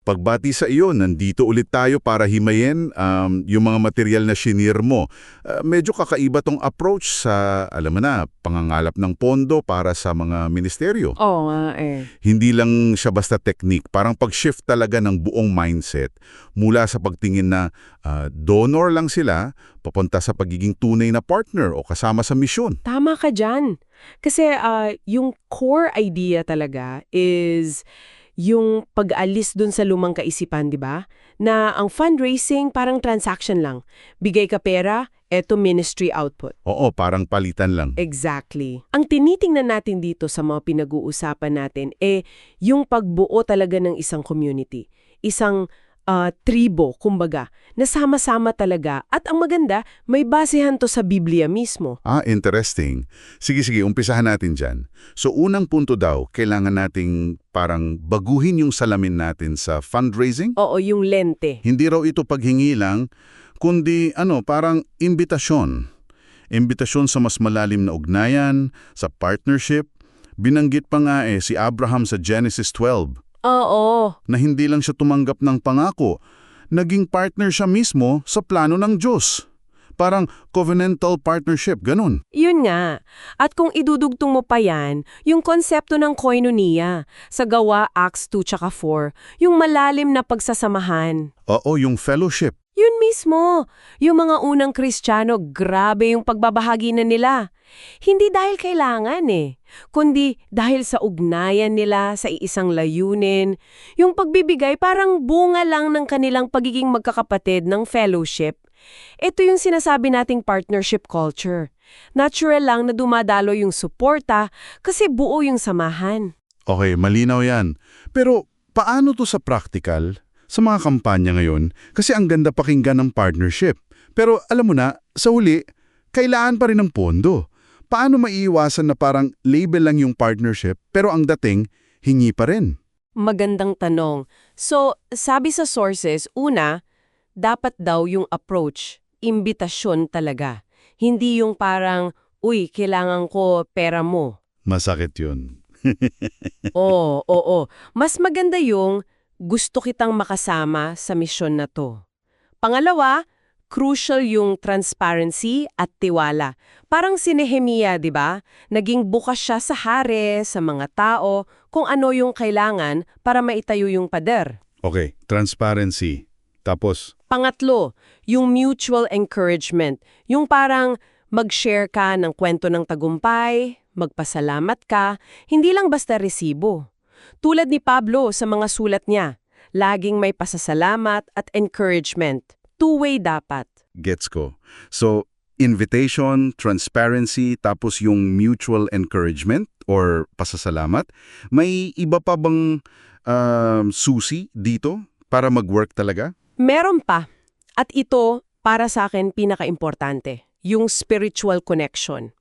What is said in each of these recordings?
Pagbati sa iyo, nandito ulit tayo para himayin um, yung mga material na shinir mo. Uh, medyo kakaiba tong approach sa, alam mo na, pangangalap ng pondo para sa mga ministeryo. Oo nga eh. Hindi lang siya basta technique, parang pag-shift talaga ng buong mindset mula sa pagtingin na uh, donor lang sila, papunta sa pagiging tunay na partner o kasama sa misyon. Tama ka dyan. Kasi ah, yung core idea talaga is yung pag-alis dun sa lumang kaisipan, di ba? Na ang fundraising parang transaction lang. Bigay ka pera, eto ministry output. Oo, parang palitan lang. Exactly. Ang tinitingnan natin dito sa mga pinag-uusapan natin eh yung pagbuo talaga ng isang community. Isang ah, tribo, kumbaga, na sama-sama talaga. At ang maganda, may basehan to sa Biblia mismo. Ah, interesting. Sige, sige, umpisahan natin dyan. So, unang punto daw, kailangan nating parang baguhin yung salamin natin sa fundraising? Oo, yung lente. Hindi raw ito paghingi lang, kundi ano, parang imbitasyon. Imbitasyon sa mas malalim na ugnayan, sa partnership. Binanggit pa nga eh si Abraham sa Genesis 12 Oo. na hindi lang siya tumanggap ng pangako, naging partner siya mismo sa plano ng Diyos. Parang covenantal partnership, ganun. Yun nga. At kung idudugtong mo pa yan, yung konsepto ng koinonia, sa gawa Acts 2 tsaka 4, yung malalim na pagsasamahan. Oo, yung fellowship. Yun mismo. Yung mga unang Kristiyano, grabe yung pagbabahagi na nila. Hindi dahil kailangan eh, kundi dahil sa ugnayan nila sa iisang layunin. Yung pagbibigay parang bunga lang ng kanilang pagiging magkakapatid ng fellowship. Ito yung sinasabi nating partnership culture. Natural lang na dumadalo yung suporta kasi buo yung samahan. Okay, malinaw yan. Pero paano to sa practical? Sa mga kampanya ngayon, kasi ang ganda pakinggan ng partnership. Pero alam mo na, sa huli, kailangan pa rin ng pondo. Paano maiiwasan na parang label lang yung partnership pero ang dating, hingi pa rin? Magandang tanong. So, sabi sa sources, una, dapat daw yung approach, imbitasyon talaga. Hindi yung parang, uy, kailangan ko pera mo. Masakit yun. Oo, oo. Mas maganda yung gusto kitang makasama sa misyon na to. Pangalawa, crucial yung transparency at tiwala. Parang si Nehemia, di ba? Naging bukas siya sa hari, sa mga tao, kung ano yung kailangan para maitayo yung pader. Okay, transparency. Tapos, Pangatlo, yung mutual encouragement. Yung parang mag-share ka ng kwento ng tagumpay, magpasalamat ka, hindi lang basta resibo. Tulad ni Pablo sa mga sulat niya, laging may pasasalamat at encouragement. Two-way dapat. gets ko. So, invitation, transparency, tapos yung mutual encouragement or pasasalamat. May iba pa bang um, susi dito para mag-work talaga? Meron pa. At ito, para sa akin, pinaka-importante. Yung spiritual connection.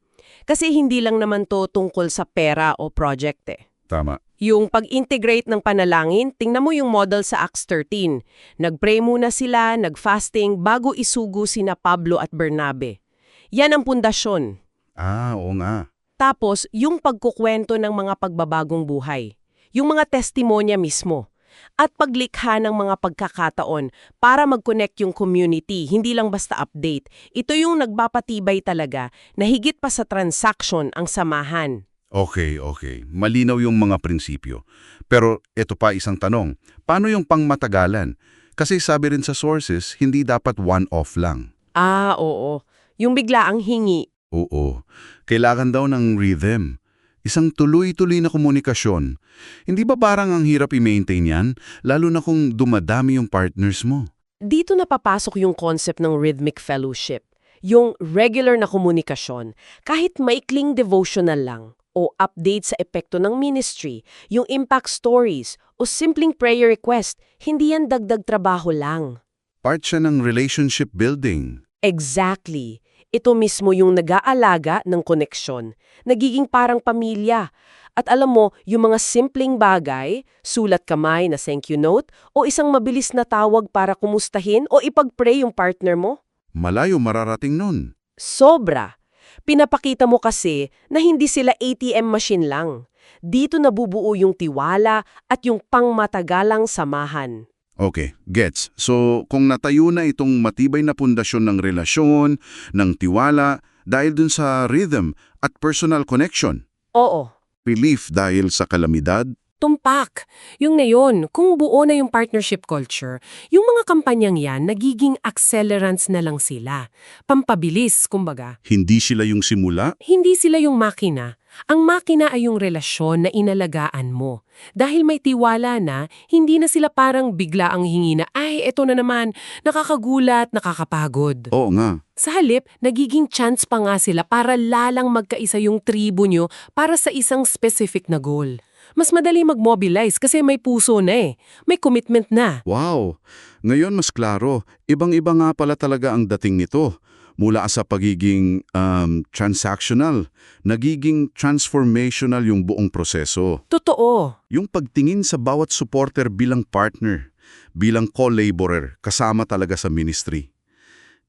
Kasi hindi lang naman to tungkol sa pera o project eh. Tama. Yung pag-integrate ng panalangin, tingnan mo yung model sa Acts 13. Nag-pray muna sila, nag-fasting, bago isugo sina Pablo at Bernabe. Yan ang pundasyon. Ah, oo nga. Tapos, yung pagkukwento ng mga pagbabagong buhay. Yung mga testimonya mismo. At paglikha ng mga pagkakataon para mag-connect yung community, hindi lang basta update. Ito yung nagpapatibay talaga na higit pa sa transaction ang samahan. Okay, okay. Malinaw yung mga prinsipyo. Pero ito pa isang tanong. Paano yung pangmatagalan? Kasi sabi rin sa sources, hindi dapat one-off lang. Ah, oo. Yung bigla ang hingi. Oo. Kailangan daw ng rhythm. Isang tuloy-tuloy na komunikasyon. Hindi ba parang ang hirap i-maintain yan? Lalo na kung dumadami yung partners mo. Dito napapasok yung concept ng rhythmic fellowship. Yung regular na komunikasyon, kahit maikling devotional lang, o update sa epekto ng ministry, yung impact stories, o simpleng prayer request, hindi yan dagdag trabaho lang. Part siya ng relationship building. Exactly. Ito mismo yung nag-aalaga ng koneksyon. Nagiging parang pamilya. At alam mo, yung mga simpleng bagay, sulat kamay na thank you note, o isang mabilis na tawag para kumustahin o ipag-pray yung partner mo, Malayo mararating nun. Sobra. Pinapakita mo kasi na hindi sila ATM machine lang. Dito nabubuo yung tiwala at yung pangmatagalang samahan. Okay, gets. So, kung natayo na itong matibay na pundasyon ng relasyon, ng tiwala, dahil dun sa rhythm at personal connection, Oo, belief dahil sa kalamidad, tumpak. Yung na yun, kung buo na yung partnership culture, yung mga kampanyang yan, nagiging accelerants na lang sila. Pampabilis, kumbaga. hindi sila yung simula, Hindi sila yung makina. Ang makina ay yung relasyon na inalagaan mo. Dahil may tiwala na, hindi na sila parang bigla ang hingi na, ay, eto na naman, nakakagulat, nakakapagod. oo nga. Sa halip, nagiging chance pa nga sila para lalang magkaisa yung tribo nyo para sa isang specific na goal. Mas madali mag-mobilize kasi may puso na eh. May commitment na. Wow! Ngayon mas klaro, ibang-iba nga pala talaga ang dating nito. Mula sa pagiging um, transactional, nagiging transformational yung buong proseso. Totoo. Yung pagtingin sa bawat supporter bilang partner, bilang co-laborer, kasama talaga sa ministry.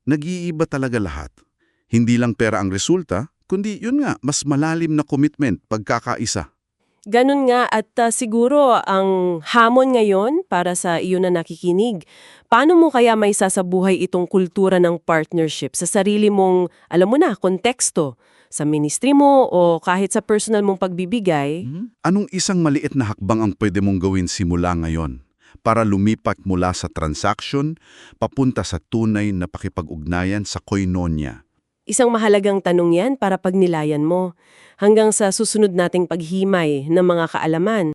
Nag-iiba talaga lahat. Hindi lang pera ang resulta, kundi yun nga, mas malalim na commitment, pagkakaisa. Ganun nga at uh, siguro ang hamon ngayon para sa iyo na nakikinig, paano mo kaya may sasabuhay itong kultura ng partnership sa sarili mong, alam mo na, konteksto, sa ministry mo o kahit sa personal mong pagbibigay? Anong isang maliit na hakbang ang pwede mong gawin simula ngayon para lumipat mula sa transaction papunta sa tunay na pakipag-ugnayan sa koinonia? Isang mahalagang tanong yan para pagnilayan mo hanggang sa susunod nating paghimay ng mga kaalaman.